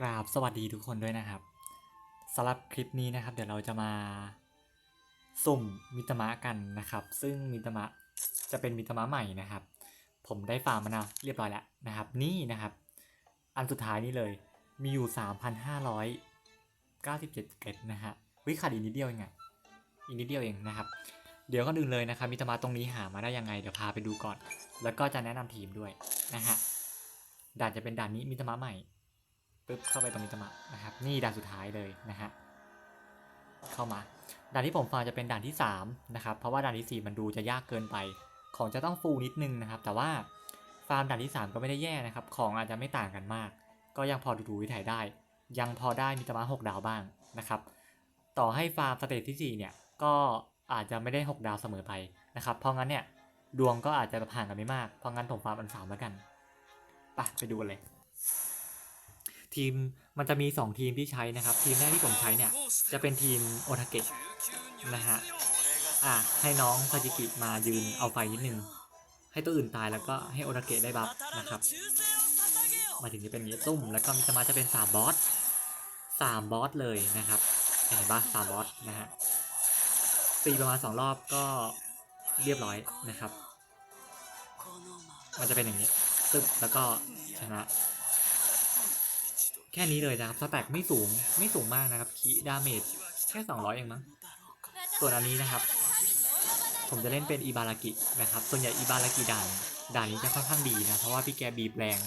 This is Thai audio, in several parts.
กราบสวัสดีทุกคนด้วยนะครับสำหรับคลิปนี้นะครับ เดี๋ยวเราจะมาสุ่มมิตมะกันนะครับ ซึ่งมิตมะจะเป็นมิตมะใหม่นะครับ ผมได้ฟาร์มมานะเรียบร้อยแล้วนะครับ นี่นะครับ อันสุดท้ายนี่เลยมีอยู่ 3,597เกร็ดนะฮะวิขาดอีกนิดเดียวเองอะอีกนิดเดียวเองนะครับ เดี๋ยวก็ดึงเลยนะครับมิตมะตรงนี้หามาได้ยังไงเดี๋ยวพาไปดูก่อน แล้วก็จะแนะนำทีมด้วยนะฮะด่านจะเป็นด่านนี้มิตมะใหม่ ปึ๊บเข้าไปตรงมิตามะนะครับ นี่ด่านสุดท้ายเลยนะฮะเข้ามา ด่านที่ผมฟาร์มจะเป็นด่านที่3นะครับเพราะว่าด่านที่ 4 มันดูจะยากเกินไป ของจะต้องฟูลนิดนึงนะครับ แต่ว่าฟาร์มด่านที่ 3 ก็ไม่ได้แย่นะครับ ของอาจจะไม่ต่างกันมาก ก็ยังพอดูดูวิถีได้ ยังพอได้มิตามะ6ดาวบ้างนะครับ ต่อให้ฟาร์มสเตจที่4เนี่ยก็อาจจะไม่ได้ 6 ดาวเสมอไปนะครับ เพราะงั้นเนี่ยดวงก็อาจจะห่างกันไม่มาก เพราะงั้นผมฟาร์มอันสามแล้วกันไปไปดูกันเลย ทีมมันจะมี 2 ทีมที่ใช้นะครับ ทีมแรกที่ผมใช้เนี่ย จะเป็นทีมโอทาเกะนะฮะอะให้น้องซาจิกิมายืนเอาไฟนิดนึง ให้ตัวอื่นตายแล้วก็ให้โอทาเกะได้บัฟนะครับ มาถึงจะเป็นอย่างนี้ตุ้ม แล้วก็มิตามาจะเป็น 3 บอส3บอสเลยนะครับเห็นปะสามบอสนะฮะตีประมาณ 2 รอบก็เรียบร้อยนะครับ มันจะเป็นอย่างนี้ตึบแล้วก็ชนะ แค่นี้เลยนะครับสแต็กไม่สูงไม่สูงมากนะครับคีดาเมจแค่ 200 เองมั้งส่วนอันนี้นะครับ ผมจะเล่นเป็นอิบารากินะครับ ส่วนใหญ่อิบารากิด่านด่านนี้จะค่อนข้างดีนะ เพราะว่าพี่แกบีบแรง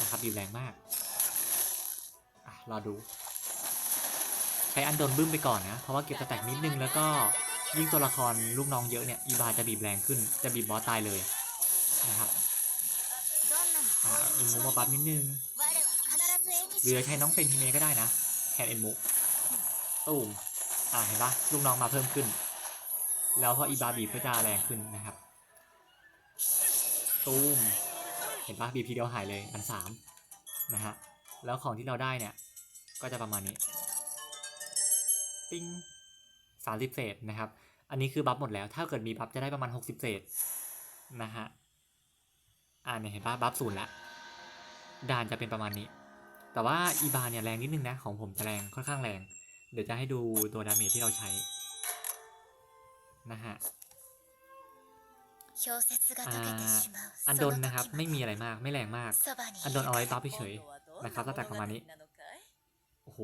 นะครับบีบแรงมากอะรอดู ใช้อันโดนบึ้มไปก่อนนะ เพราะว่าเก็บสแต็กนิดนึงแล้วก็ยิ่งตัวละครลูกน้องเยอะเนี่ยอีบาจะบีบแรงขึ้นจะบีบบอสตายเลยนะครับอ่าอินมูมาบัฟนิดนึง หรือจะใช้น้องเซนฮิเมะก็ได้นะแทนเอ็นมุตูมอ่าเห็นปะลูกน้องมาเพิ่มขึ้น แล้วพออีบาบีบก็จะแรงขึ้นนะครับ ตูมเห็นปะบีบทีเดียวหายเลยอันสามนะฮะแล้วของที่เราได้เนี่ย ก็จะประมาณนี้ ปิ้งสามสิบเศษนะครับ อันนี้คือบัฟหมดแล้ว ถ้าเกิดมีบัฟจะได้ประมาณหกสิบเศษนะฮะอ่าเนี่ยเห็นปะบัฟศูนย์ละด่านจะเป็นประมาณนี้ แต่ว่าอีบาเนี่ยแรงนิดนึงนะ ของผมจะแรงค่อนข้างแรง เดี๋ยวจะให้ดูตัวดาเมจที่เราใช้นะฮะอันโดนนะครับไม่มีอะไรมากไม่แรงมาก อันโดนเอาไว้บัฟเฉยนะครับตั้งแต่ประมาณนี้โอ้โห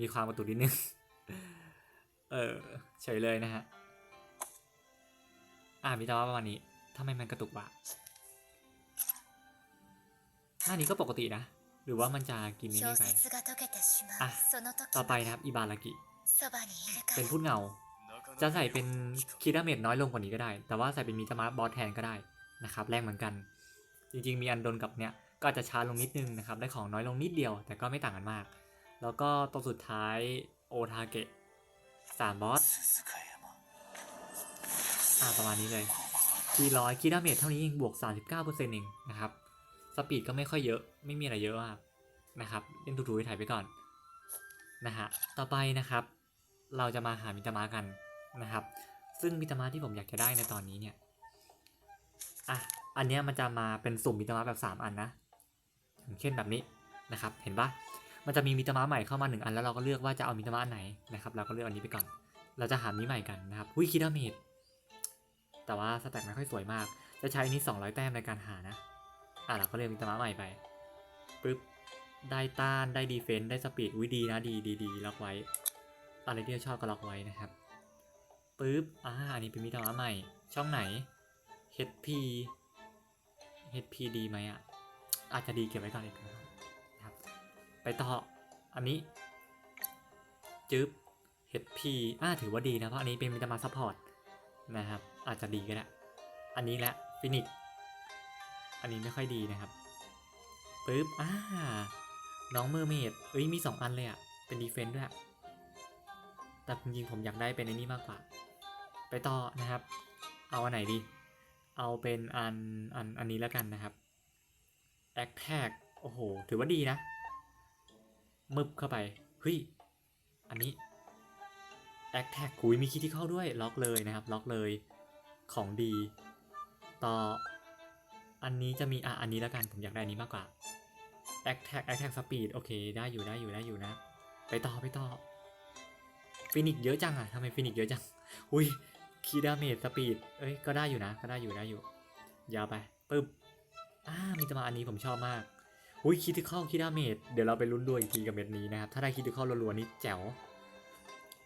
มีความกระตุกนิดนึงเออเฉยเลยนะฮะอ่ามีแต่ว่าประมาณนี้ทำไมมันกระตุกวะหน้านี้ก็ปกตินะ หรือว่ามันจะกินนี่ไปอะต่ต่ออไปไปนะครับอิบารากิเป็เป็นนผู้พูดเงา จะใส่เป็นคีดาเมจน้อยลงกว่านี้ก็ได้ แต่ว่าใส่เป็นมีตามาบอสแทนก็ได้นะครับแรงเหมือนกัน จริงๆมีอันโดนกับเนี้ยก็อาจจะช้าลงนิดนึงนะครับได้ของน้อยลงนิดเดียว แต่ก็ไม่ต่างกันมาก แล้วก็ตัวสุดท้ายโอทาเกะสามบอสอ่าประมาณนี้เลยคีร้อยคีดาเมจเท่านี้เองบวก 39%เองนะครับ สปีดก็ไม่ค่อยเยอะไม่มีอะไรเยอะมากนะครับเล่นถูๆถ่ายไปก่อนนะฮะต่อไปนะครับ เราจะมาหามิตามะกันนะครับ ซึ่งมิตามะที่ผมอยากจะได้ในตอนนี้เนี่ยอะอันเนี้ยมันจะมาเป็นสุ่มมิตามะแบบ 3 อันนะอย่างเช่นแบบนี้นะครับเห็นปะมันจะมีมิตามะใหม่เข้ามาหนึ่งอันแล้วเราก็เลือกว่าจะเอามิตามะอันไหนนะครับเราก็เลือกอันนี้ไปก่อน เราจะหามิใหม่กันนะครับวิคิดาเมจแต่ว่าสแต็กไม่ค่อยสวยมาก จะใช้อันนี้ 200 แต้มในการหานะ อะเราก็เลือกมิตามะใหม่ไปปึ๊บได้ต้านได้ดีเฟนส์ได้สปีดอุ้ยดีนะดีดีดีล็อกไว้อะไรที่เราชอบก็ล็อกไว้นะครับปึ๊บอ่าอันนี้เป็นมิตามะใหม่ ช่องไหน HP HP ดีไหมอะอาจจะดีเก็บไว้ก่อนอีกนะครับ ไปต่ออันนี้จึ๊บ HP อ่าถือว่าดีนะเพราะอันนี้เป็นมิตามาซัพพอร์ตนะครับอาจจะดีก็ได้อันนี้แหละฟินิก อันนี้ไม่ค่อยดีนะครับปึ๊บอ่าน้องเมอร์เมดเอ้ยมีสองอันเลยอะเป็นดีเฟนต์ด้วยแต่จริงๆผมอยากได้เป็นในนี้มากกว่า ไปต่อนะครับ เอาอันไหนดี เอาเป็นอันอันอันนี้แล้วกันนะครับแอคแท็กโอ้โห ถือว่าดีนะ มึบเข้าไปเฮ้ยอันนี้แอคแท็กคุยมีคิดที่เข้าด้วยล็อกเลยนะครับ ล็อกเลยของดี ต่อ อันนี้จะมีอะอันนี้แล้วกันผมอยากได้อันนี้มากกว่าแอคแท็กแอคแท็กสปีดโอเคได้อยู่ได้อยู่ได้อยู่นะ ไปต่อไปต่อฟินิกเยอะจังอะทำไมฟินิกเยอะจังอุ้ยคีดาเมจสปีดเอ้ยก็ได้อยู่นะก็ได้อยู่ได้อยู่ยาวไปปึ๊บอ่ามีตมาอันนี้ผมชอบมากอุ้ยคิดที่เข้าคิดาเมจเดี๋ยวเราไปลุ้นดวยอีกทีกับเม็ดนี้นะครับ ถ้าได้คิดที่เข้ารัวๆนี่แจ๋ว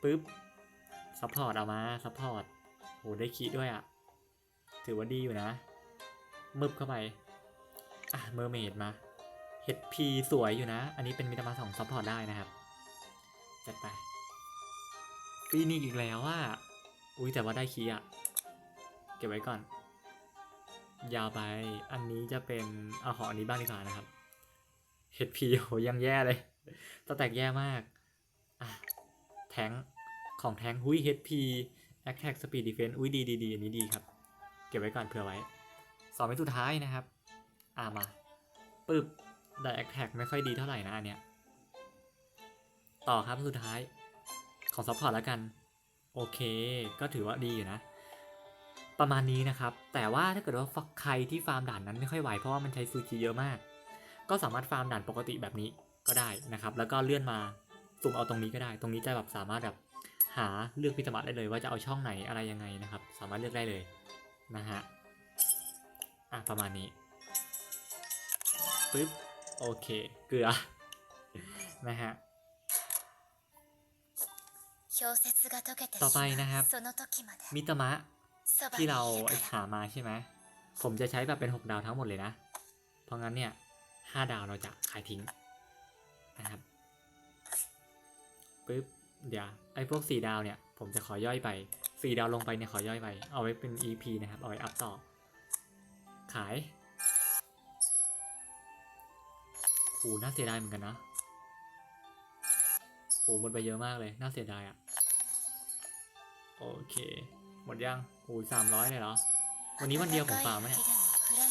ปึ๊บซัพพอร์ตเอามาซัพพอร์ตโหได้คีด้วยอะถือว่าดีอยู่นะ มึบเข้าไป อะเมอร์เมดมา HP สวยอยู่นะ อันนี้เป็นมิตรมาสองซัพพอร์ตได้นะครับ จัดไปฟีนิกอีกแล้วว่าอุ้ยแต่ว่าได้คีย์อะเก็บไว้ก่อน ยาวไป อันนี้จะเป็นเอาขออันนี้บ้างดีกว่านะครับ HP โหยังแย่เลยสแตกแย่มาก อะ แทงของแทงหุ้ย HP Attack Speed Defense อุ้ยดีดีดีอันนี้ดีครับ เก็บไว้ก่อนเผื่อไว้ สองเป็นสุดท้ายนะครับ อ่ามาปึ๊บได้ Attack ไม่ค่อยดีเท่าไหร่นะอันเนี้ย ต่อครับสุดท้ายของซัพพอร์ตแล้วกัน โอเค ก็ถือว่าดีอยู่นะ ประมาณนี้นะครับ แต่ว่าถ้าเกิดว่าใครที่ฟาร์มด่านนั้นไม่ค่อยไหวเพราะว่ามันใช้ซูจิเยอะมาก ก็สามารถฟาร์มด่านปกติแบบนี้ก็ได้นะครับ แล้วก็เลื่อนมาสุ่มเอาตรงนี้ก็ได้ ตรงนี้จะแบบสามารถแบบหาเลือกพิจารณาได้เลยว่าจะเอาช่องไหนอะไรยังไงนะครับ สามารถเลือกได้เลยนะฮะ อะประมาณนี้ปึ๊บโอเค เกลือ นะฮะต่อไปนะครับมิตมะที่เราหามาใช่ไหมผมจะใช้แบบเป็น 6 ดาวทั้งหมดเลยนะ เพราะงั้นเนี่ยห้าดาวเราจะขายทิ้งนะครับปึ๊บเดี๋ยวไอ้พวก 4 ดาวเนี่ย ผมจะขอย่อยไป 4 ดาวลงไปเนี่ยขอย่อยไป เอาไว้เป็น EP นะครับ เอาไว้อัพต่อ ขายโอ้น่าเสียดายเหมือนกันนะโอ้หมดไปเยอะมากเลย น่าเสียดายอะโอเค หมดยังโอ้ยสามร้อยเลยเหรอ วันนี้วันเดียวผมฟาร์มไหมเนี่ย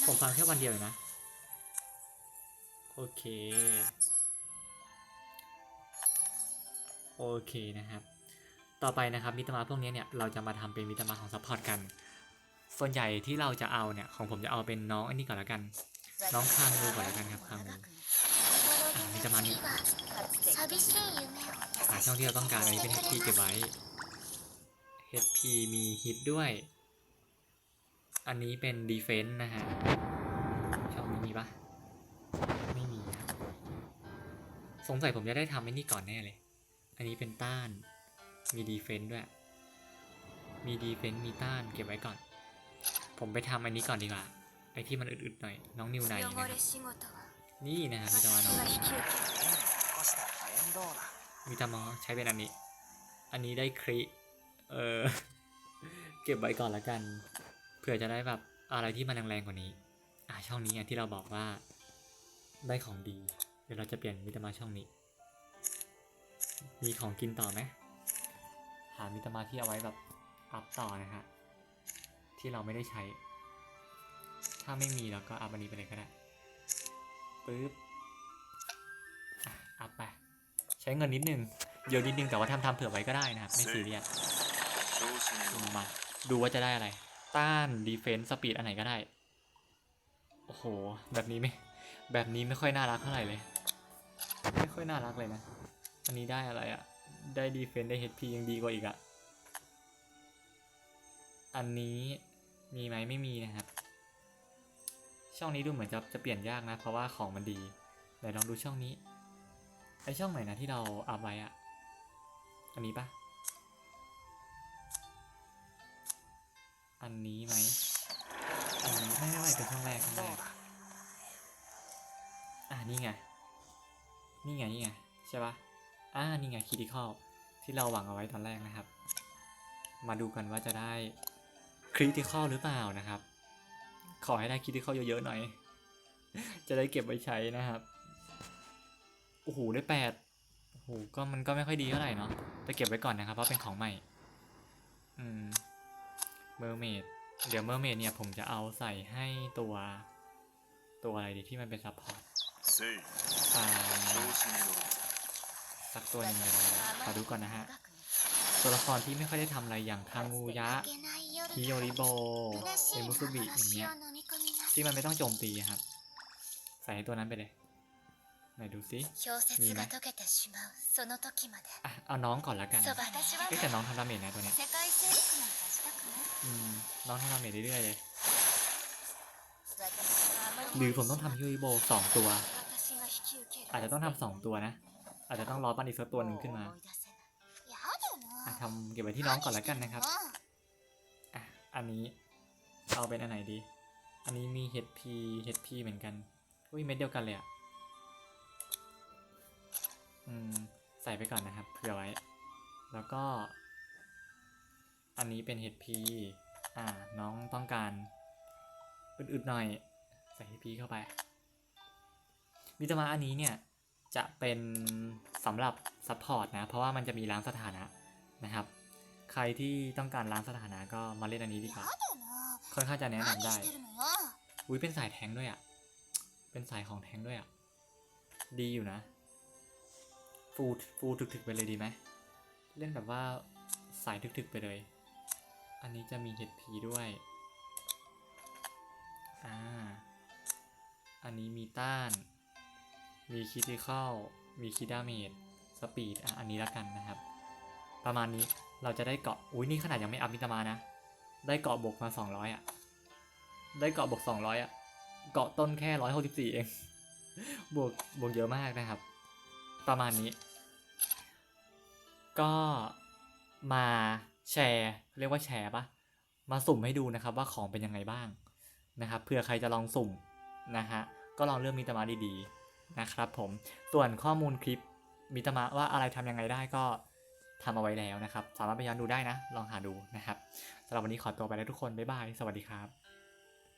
ผมฟาร์มแค่วันเดียวเองนะ โอเค โอเคนะครับ ต่อไปนะครับมิตรมาพวกนี้เนี่ย เราจะมาทำเป็นมิตรมาของซัพพอร์ตกัน ส่วนใหญ่ที่เราจะเอาเนี่ยของผมจะเอาเป็นน้องอันนี้ก่อนแล้วกัน น้องคางูก่อนแล้วกันครับคางูมีจะมานี่หาช่องที่เราต้องการอันนี้เป็น HP เก็บไว้ HP มีฮิตด้วย อันนี้เป็นดีเฟนต์นะฮะช่องนี้มีปะไม่มีสงสัยผมจะได้ทำไอ้นี่ก่อนแน่เลย อันนี้เป็นต้าน มีดีเฟนต์ด้วย มีดีเฟนต์มีต้านเก็บไว้ก่อน ผมไปทำอันนี้ก่อนดีกว่า ไอที่มันอึดๆหน่อย น้องนิวไนน,นี่นะครัมิตามะน้องมิตามะใช้เป็นอันนี้ อันนี้ได้คริเออเก็บไว้ก่อนละกัน เผื่อจะได้แบบอะไรที่มันแรงๆกว่านี้ อ่าช่องนี้ที่เราบอกว่าได้ของดี เดี๋ยวเราจะเปลี่ยนมิตามาช่องนี้ มีของกินต่อไหม หามิตามาที่เอาไว้แบบอัพต่อนะฮะ ที่เราไม่ได้ใช้ ถ้าไม่มีเราก็อัพอันนี้ไปเลยก็ได้ปึ๊บอะอัพไป ใช้เงินนิดนึงเยอะนิดนึงแต่ว่าทำทำเผื่อไว้ก็ได้นะครับ ไม่ซีเรียสมาดูว่าจะได้อะไร ต้านดีเฟนส์สปีดอันไหนก็ได้ โอ้โห แบบนี้ไม่ แบบนี้ไม่ค่อยน่ารักเท่าไหร่เลย ไม่ค่อยน่ารักเลยนะ อันนี้ได้อะไรอะ่ะได้ดีเฟนส์ได้ HP ยังดีกว่าอีกอะ่ะอันนี้ มีไหมไม่มีนะครับ ช่องนี้ดูเหมือนจะจะเปลี่ยนยากนะ เพราะว่าของมันดีไหนลองดูช่องนี้ไอช่องไหนนะที่เราอัพไว้อะอันนี้ปะอันนี้ไหมอันนี้ไม่ไม่ไม่เป็นช่องแรกช่องแรกอ่านี่ไง นี่ไง นี่ไง ใช่ปะอ่านี่ไงคิดิคอลที่เราหวังเอาไว้ตอนแรกนะครับ มาดูกันว่าจะได้ คริติคอลหรือเปล่านะครับ ขอให้ได้คริติคอลเยอะๆหน่อย จะได้เก็บไว้ใช้นะครับ โอ้โห ได้แปดโอ้โห ก็มันก็ไม่ค่อยดีเท่าไหร่เนาะแต่เก็บไว้ก่อนนะครับ เพราะเป็นของใหม่ อืม เมอร์เมด เดี๋ยวเมอร์เมดเนี่ยผมจะเอาใส่ให้ตัว ตัวอะไรดีที่มันเป็นซัพพอร์ตสักตัวหนึ่งเลยขอดูก่อนนะฮะ ตัวละครที่ไม่ค่อยได้ทำอะไรอย่างคางูยะ ฮิโยริโบเอมุสุบิอย่างเงี้ยที่มันไม่ต้องโจมตีครับ ใส่ตัวนั้นไปเลยไหนดูสิมีไหมเอาน้องก่อนละกันแต่น้องทำราเมจนะตัวเนี้ยน้องทำราเมจเรื่อยๆเลยหรือผมต้องทำฮิโยริโบสองตัว อาจจะต้องทำสองตัวนะ อาจจะต้องรอปั้นอีกสักตัวหนึ่งขึ้นมาทำเก็บไว้ที่น้องก่อนละกันนะครับ อันนี้เอาเป็นอันไหนดี อันนี้มี HP HP เหมือนกัน อุ้ยเม็ดเดียวกันเลยอะอืม ใส่ไปก่อนนะครับ เผื่อไว้ แล้วก็ อันนี้เป็น HP อ่า น้องต้องการอึดๆหน่อย ใส่ HP เข้าไป มิตรมาอันนี้เนี่ย จะเป็นสำหรับซัพพอร์ตนะ เพราะว่ามันจะมีล้างสถานะนะครับ ใครที่ต้องการล้างสถานะก็มาเล่นอันนี้ดีกว่า ค่อนข้างจะแนะนำได้ อุ้ยเป็นสายแทงด้วยอะ เป็นสายของแทงด้วยอะ ดีอยู่นะ ฟูฟูถึกๆไปเลยดีไหม เล่นแบบว่าสายถึกๆไปเลย อันนี้จะมีเ HP ด้วย อ่า อันนี้มีต้าน มีคิติเข้ามีคิดดาเมจ สปีด อะ อันนี้ละกันนะครับ ประมาณนี้เราจะได้เกาะอุ้ยนี่ขนาดยังไม่อัพมิตามานะ ได้เกาะบวกมา 200 อะ ได้เกาะบวก 200 อะ เกาะต้นแค่ 164 เอง บวกบวกเยอะมากนะครับ ประมาณนี้ ก็มาแชร์เรียกว่าแชร์ปะมาสุ่มให้ดูนะครับว่าของเป็นยังไงบ้างนะครับเผื่อใครจะลองสุ่มนะฮะก็ลองเลือกมิตรมาดีๆนะครับผมส่วนข้อมูลคลิปมิตรมาว่าอะไรทำยังไงได้ก็ ทำเอาไว้แล้วนะครับ สามารถไปย้อนดูได้นะ ลองหาดูนะครับสำหรับวันนี้ขอตัวไปแล้วทุกคน บ๊ายบาย สวัสดีครับ